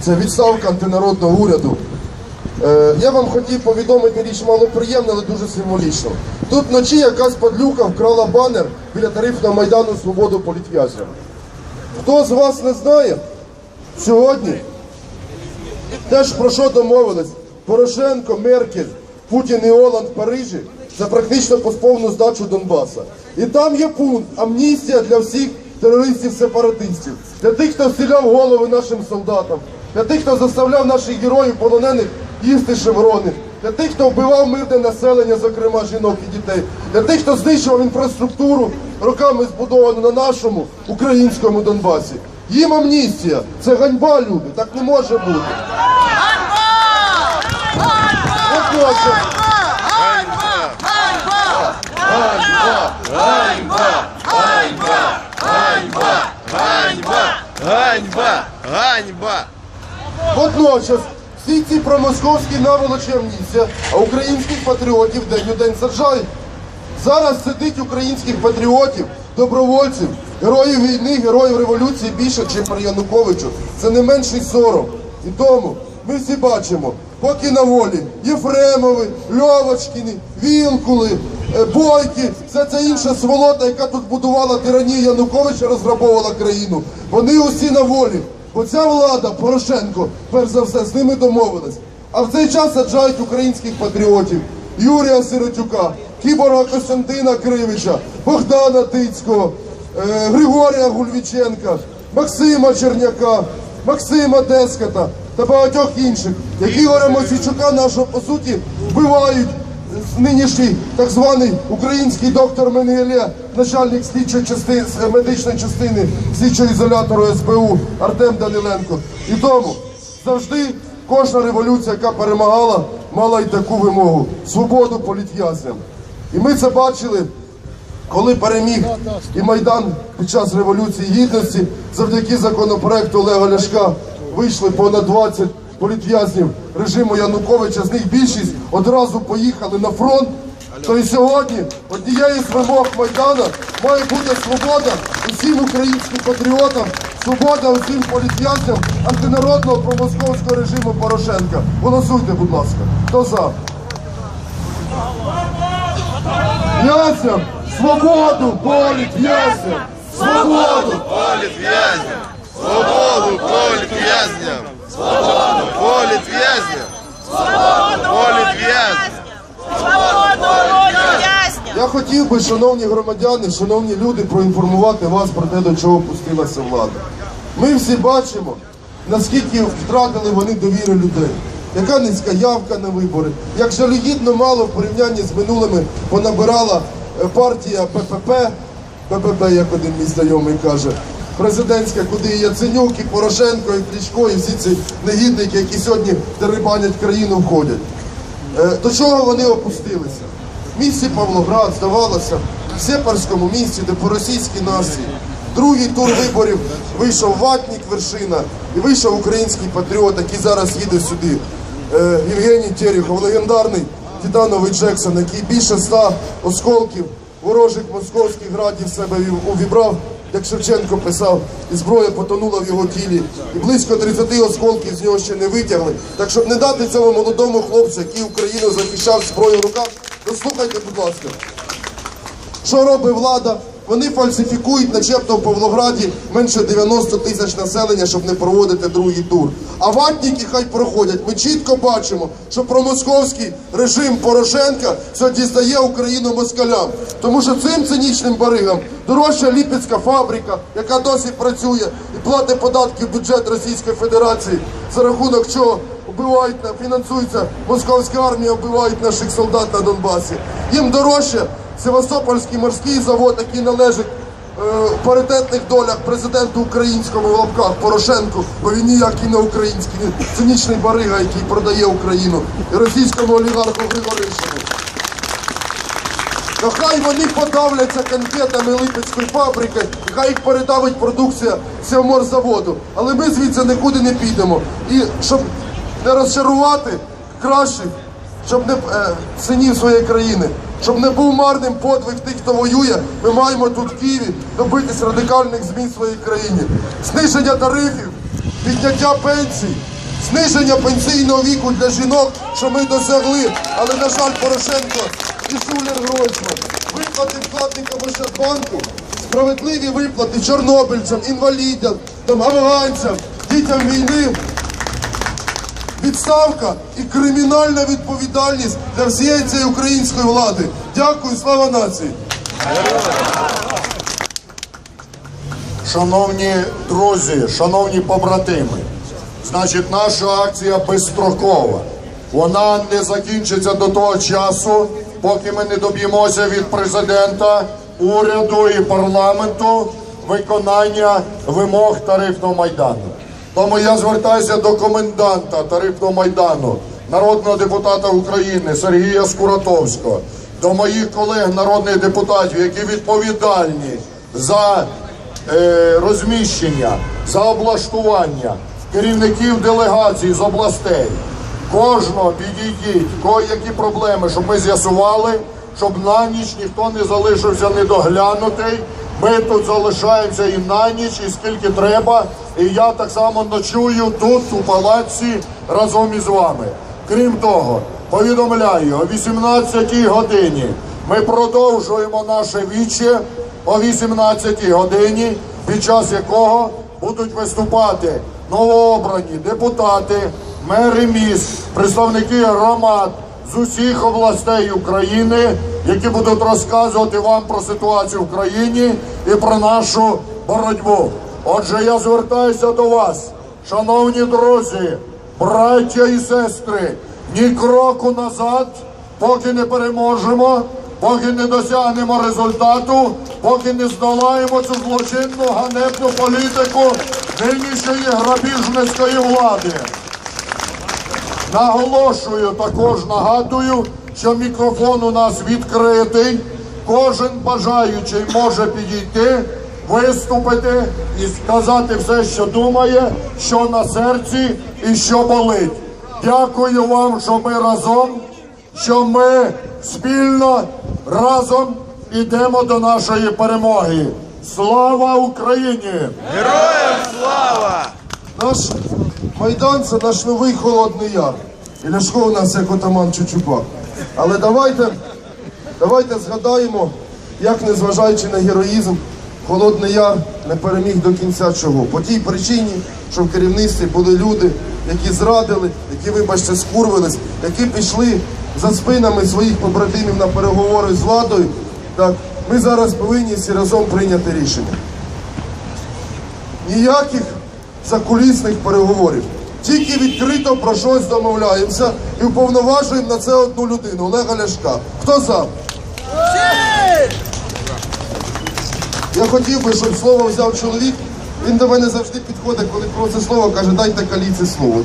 Це відставка антинародного уряду. Е, я вам хотів повідомити річ малоприємну, але дуже символічно. Тут вночі якась падлюка вкрала банер біля тарифного майдану Свободу політв'язням. Хто з вас не знає, сьогодні теж про що домовились? Порошенко, Меркель, Путін і Оланд в Парижі за практично повну здачу Донбаса. І там є пункт амністія для всіх терористів-сепаратистів, для тих, хто стріляв голови нашим солдатам, для тих, хто заставляв наших героїв полонених їсти шеврони, для тих, хто вбивав мирне населення, зокрема жінок і дітей, для тих, хто знищував інфраструктуру роками збудовану на нашому українському Донбасі. Їм амністія. Це ганьба, люди. Так не може бути. От наше. Ганьба! Ганьба! Водночас всі ці промосковські наволочі амністія, а українських патріотів день у день саджають. Зараз сидить українських патріотів, добровольців, героїв війни, героїв революції більше, ніж при Януковичу. Це не менший сором. І тому ми всі бачимо, поки на волі Єфремови, Льовочкіни, Вілкули, Бойки, вся ця інша сволота, яка тут будувала тиранію Януковича, розграбовувала країну. Вони усі на волі. Бо ця влада, Порошенко, перш за все, з ними домовилась. А в цей час саджають українських патріотів. Юрія Сиротюка, Кібора Костянтина Кривича, Богдана Тицького, е, Григорія Гульвіченка, Максима Черняка, Максима Деската та багатьох інших, які Ігоря Мосійчука нашого по суті вбивають нинішній так званий український доктор Менгеле, начальник слідчої частини медичної частини слідчого ізолятору СБУ Артем Даниленко. І тому завжди кожна революція, яка перемагала, мала й таку вимогу свободу політв'язням. І ми це бачили. Коли переміг і Майдан під час Революції Гідності, завдяки законопроекту Олега Ляшка вийшли понад 20 політв'язнів режиму Януковича, з них більшість одразу поїхали на фронт. То і сьогодні однією з вимог Майдана має бути свобода усім українським патріотам, свобода усім політв'язням антинародного промосковського режиму Порошенка. Голосуйте, будь ласка. Хто за? В'язням! Свободу політв'язням! Свободу! Політв'язням! Свободу політв'язням! Свободу політв'язням! Політв'язням! Я хотів би, шановні громадяни, шановні люди, проінформувати вас про те, до чого пустилася влада. Ми всі бачимо, наскільки втратили вони довіри людей. Яка низька явка на вибори, як жалюгідно мало в порівнянні з минулими понабирала е, партія ППП, ППП, як один мій знайомий каже, президентська, куди і Яценюк, і Порошенко, і Кличко, і всі ці негідники, які сьогодні дерибанять країну, входять. Е, До чого вони опустилися? Місті Павлоград, здавалося, в Сепарському місті, де по російській нації. Другий тур виборів вийшов ватник вершина і вийшов український патріот, який зараз їде сюди. Е, Євгеній Терехов, легендарний Титановий Джексон, який більше ста осколків ворожих московських градів себе увібрав, як Шевченко писав, і зброя потонула в його тілі. І близько 30 осколків з нього ще не витягли. Так щоб не дати цьому молодому хлопцю, який Україну захищав зброю в руках, дослухайте, будь ласка. Що робить влада? Вони фальсифікують, начебто в Павлограді менше 90 тисяч населення, щоб не проводити другий тур. А ватники хай проходять. Ми чітко бачимо, що промосковський режим Порошенка сьогодні здає Україну москалям. Тому що цим цинічним баригам дорожча ліпецька фабрика, яка досі працює і платить податки в бюджет Російської Федерації, за рахунок чого вбивають на фінансується московська армія, вбивають наших солдат на Донбасі. Їм дорожче Севастопольський морський завод, який належить е, в паритетних долях президенту українському в лапках Порошенку, бо він ніякий не український, цинічний барига, який продає Україну, і російському олігарху Григоришину. То хай вони подавляться конфетами Липецької фабрики, хай їх передавить продукція Сівморзаводу. Але ми звідси нікуди не підемо. І щоб не розчарувати кращих, щоб не е, синів своєї країни, щоб не був марним подвиг тих, хто воює, ми маємо тут в Києві добитись радикальних змін в своїй країні. Зниження тарифів, підняття пенсій, зниження пенсійного віку для жінок, що ми досягли, але, на жаль, Порошенко і Шулер Гройсман. Виплати вкладникам Ощадбанку, справедливі виплати чорнобильцям, інвалідам, там, афганцям, дітям війни. Відставка і кримінальна відповідальність для всієї цієї української влади. Дякую, слава нації! Шановні друзі, шановні побратими, значить, наша акція безстрокова. Вона не закінчиться до того часу, поки ми не доб'ємося від президента, уряду і парламенту виконання вимог тарифного майдану. Тому я звертаюся до коменданта тарифного майдану, народного депутата України Сергія Скуратовського, до моїх колег народних депутатів, які відповідальні за е, розміщення, за облаштування керівників делегацій з областей. Кожного підійдіть, кого які проблеми, щоб ми з'ясували, щоб на ніч ніхто не залишився недоглянутий. Ми тут залишаємося і на ніч, і скільки треба. І я так само ночую тут, у палаці, разом із вами. Крім того, повідомляю, о 18 годині ми продовжуємо наше віче о 18 годині, під час якого будуть виступати новообрані депутати, мери міст, представники громад з усіх областей України, які будуть розказувати вам про ситуацію в країні і про нашу боротьбу. Отже, я звертаюся до вас, шановні друзі, браття і сестри, ні кроку назад, поки не переможемо, поки не досягнемо результату, поки не здолаємо цю злочинну ганебну політику нинішньої грабіжницької влади. Наголошую, також нагадую, що мікрофон у нас відкритий. Кожен бажаючий може підійти, виступити і сказати все, що думає, що на серці і що болить. Дякую вам, що ми разом, що ми спільно разом ідемо до нашої перемоги. Слава Україні! Героям слава! Наш Майдан це наш новий Холодний Яр. І Ляшко у нас як отаман Чучупак. Але давайте, давайте згадаємо, як незважаючи на героїзм, Холодний Яр не переміг до кінця чого. По тій причині, що в керівництві були люди, які зрадили, які, вибачте, скурвились, які пішли за спинами своїх побратимів на переговори з владою. Так, ми зараз повинні всі разом прийняти рішення ніяких закулісних переговорів. Тільки відкрито про щось домовляємося і уповноважуємо на це одну людину Олега Ляшка. Хто за? Я хотів би, щоб слово взяв чоловік. Він до мене завжди підходить, коли просить слово, каже, дайте каліці слово.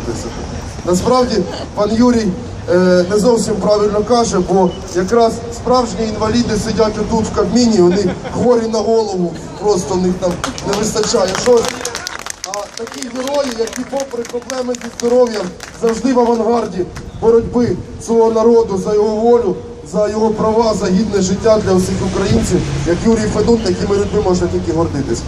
Насправді, пан Юрій е, не зовсім правильно каже, бо якраз справжні інваліди сидять отут в Кабміні, вони хворі на голову, просто в них там не вистачає щось. А такі герої, які попри проблеми зі здоров'ям, завжди в авангарді боротьби свого народу за його волю, за його права, за гідне життя для усіх українців, як Юрій Федун, такими людьми можна тільки гордитись.